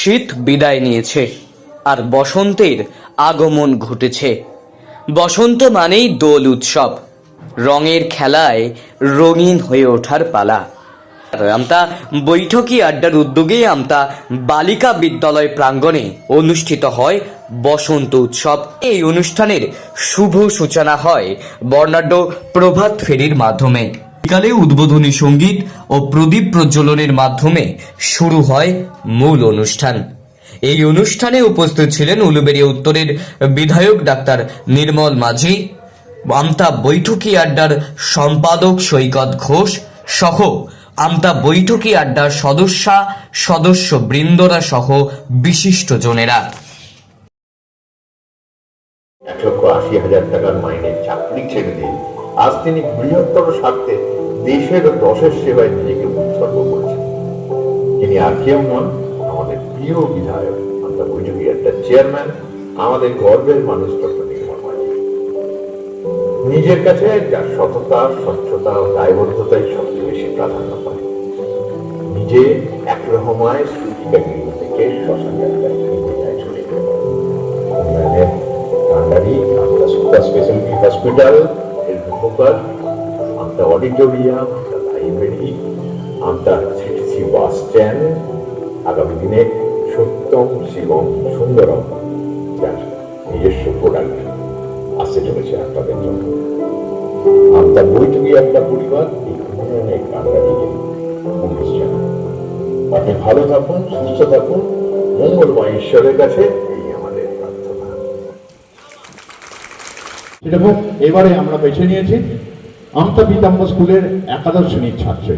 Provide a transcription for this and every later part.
শীত বিদায় নিয়েছে, আর বসন্তের আগমন ঘটেছে। বসন্ত মানেই দোল উৎসব। রঙের খেলায় রঙিন হয়ে ওঠার পালা। আমতা বৈঠকি আড্ডার উদ্যোগে আমতা বালিকা বিদ্যালয় প্রাঙ্গণে অনুষ্ঠিত হয় বসন্ত উৎসব। এই অনুষ্ঠানের শুভ সূচনা হয় বর্ণাঢ্য প্রভাত ফেরির মাধ্যমে। বিকালে উদ্বোধনী সংগীত ও প্রদীপ প্রজ্বলনের মাধ্যমে শুরু হয় মূল অনুষ্ঠান। এই অনুষ্ঠানে উপস্থিত ছিলেন উলুবেড়িয়া উত্তরের বিধায়ক ডাক্তার নির্মল মাঝি, আমতা বৈঠকি আড্ডার সম্পাদক সৈকত ঘোষ সহ আমতা বৈঠকি আড্ডার সদস্যা সদস্য বৃন্দরা সহ বিশিষ্ট জনেরা। এক লক্ষ আশি হাজার টাকার মাইনের চাকরি ছেড়ে দিয়ে আজ তিনি বৃহত্তর স্বার্থে দেশের দশের সেবায় নিজেকে উৎসর্গ করেছেন। তিনি আর কেউ নন, আমাদের প্রিয় বিধায়ক, আমরা বৈঠকি একটা চেয়ারম্যান আমাদের গর্বের মানুষ নিজের কাছে যার সততা, স্বচ্ছতা ও দায়বদ্ধতাই সবচেয়ে বেশি প্রাধান্য পায়। নিজে এক রকমায় স্মৃতিকা গৃহ থেকে শ্মশান কান্ডারি আমরা সুপার হসপিটাল, এর আমরা অডিটোরিয়াম আমরা লাইব্রেরি আমরা সিটিসি বাস স্ট্যান্ড আগামী দিনে সত্যম শিবম সুন্দরম, যার নিজস্ব প্রোডাক্ট আসতে চলেছে আপনাদের জন্য। আমরা বৈঠকি একটা পরিবার, এই উন্নয়নের কান্ডারিকে পুলিশ আপনি ভালো থাকুন, সুস্থ থাকুন, মঙ্গলময় ঈশ্বরের কাছে এই আমাদের প্রার্থনা। সেরকম এবারে আমরা বেছে নিয়েছি। আমতা পিতাম্ব স্কুলের একাদশ শ্রেণির ছাত্র।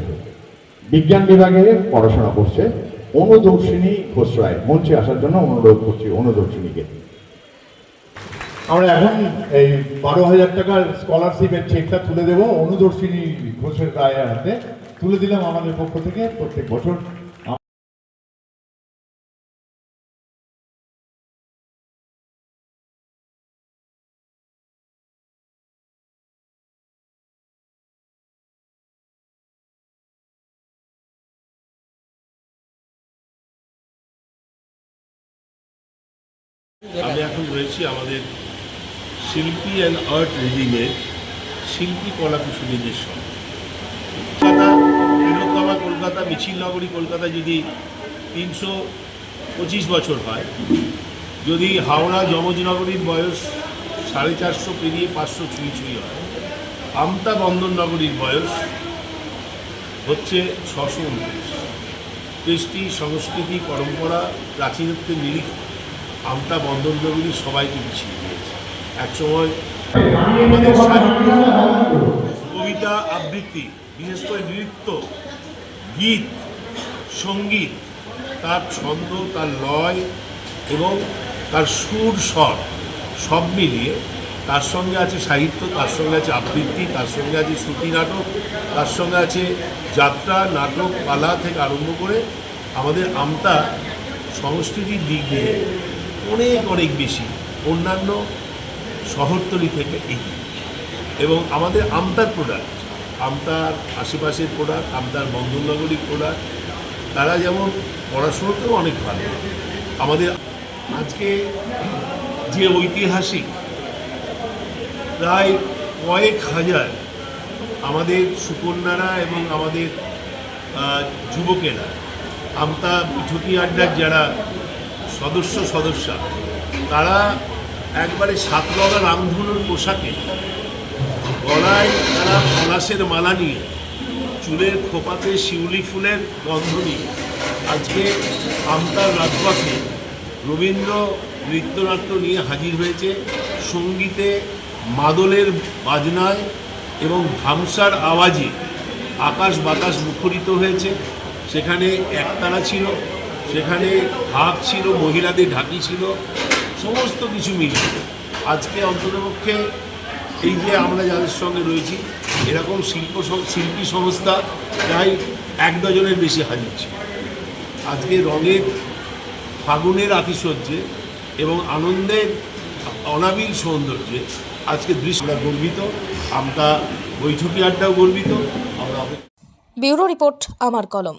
বিজ্ঞান বিভাগে পড়াশোনা করছে অনুদর্শিনী ঘোষ রায়। মঞ্চে আসার জন্য অনুরোধ করছি অনুদর্শিনীকে আমরা এখন এই বারো হাজার টাকার স্কলারশিপের চেকটা তুলে দেবো। অনুদর্শিনী ঘোষের রায়ের হাতে। তুলে দিলাম আমাদের পক্ষ থেকে প্রত্যেক বছর। আমি এখন রয়েছি আমাদের শিল্পী অ্যান্ড আর্ট রিডিংয়ের শিল্পী কলাকুশলীদের সঙ্গে। কলকাতা কলকাতা, মিছিল নগরী কলকাতা যদি তিনশো পঁচিশ বছর হয়, যদি হাওড়া যমজনগরীর বয়স সাড়ে চারশো পেরিয়ে পাঁচশো ছুঁই ছুঁই হয়, আমতা বন্দর নগরীর বয়স হচ্ছে ছশো উনত্রিশ। কৃষ্টি, সংস্কৃতি, পরম্পরা, প্রাচীনত্বের নিরিখ। আমতা নগরী সবাইকে পিছিয়ে দিয়েছে। একসময় আমাদের সাহিত্য কবিতা আবৃত্তি, বিশেষ করে নৃত্য, গীত, সংগীত, তার ছন্দ, তার লয় এবং তার সুর, স্বর, সব মিলিয়ে তার সঙ্গে আছে সাহিত্য, তার সঙ্গে আছে আবৃত্তি, তার সঙ্গে আছে শ্রুতি নাটক, তার সঙ্গে আছে যাত্রা, নাটক, পালা থেকে আরম্ভ করে আমাদের আমতা সংস্কৃতির দিক দিয়ে অনেক অনেক বেশি। অন্যান্য শহরতলি থেকে এগিয়ে এবং আমাদের আমতার প্রোডাক্ট আমতার আশেপাশের প্রোডাক্ট আমতার বন্ধননগরীর প্রোডাক্ট তারা যেমন পড়াশুনোতেও অনেক ভালো। আমাদের আজকে যে ঐতিহাসিক প্রায় কয়েক হাজার আমাদের সুকন্যারা এবং আমাদের যুবকেরা, আমতা বৈঠকি আড্ডার যারা সদস্য সদস্যা, তারা একবারে সাত লগা রামধনুর পোশাকে গলায় তারা পলাশের মালা নিয়ে চুলের খোপাতে শিউলি ফুলের গন্ধ নিয়ে আজকে আমতার রাজপথে রবীন্দ্র নৃত্যনাট্য নিয়ে হাজির হয়েছে। সঙ্গীতে মাদলের বাজনায় এবং ধামসার আওয়াজে আকাশ বাতাস মুখরিত হয়েছে। সেখানে একতারা ছিল। সেখানে ঢাক ছিল, মহিলাদের ঢাকি ছিল, সমস্ত কিছু মিলে আজকে অন্ততপক্ষে এই যে আমরা যাদের সঙ্গে রয়েছি, এরকম শিল্প শিল্পী সংস্থা প্রায় এক ডজনের বেশি হাজির ছিল আজকে রঙের, ফাগুনের আতিশয্যে এবং আনন্দের অনাবিল সৌন্দর্যে আজকে দৃশ্য গর্বিত, আমরা বৈঠকি আড্ডাও গর্বিত, আমরা ব্যুরো রিপোর্ট, আমার কলম।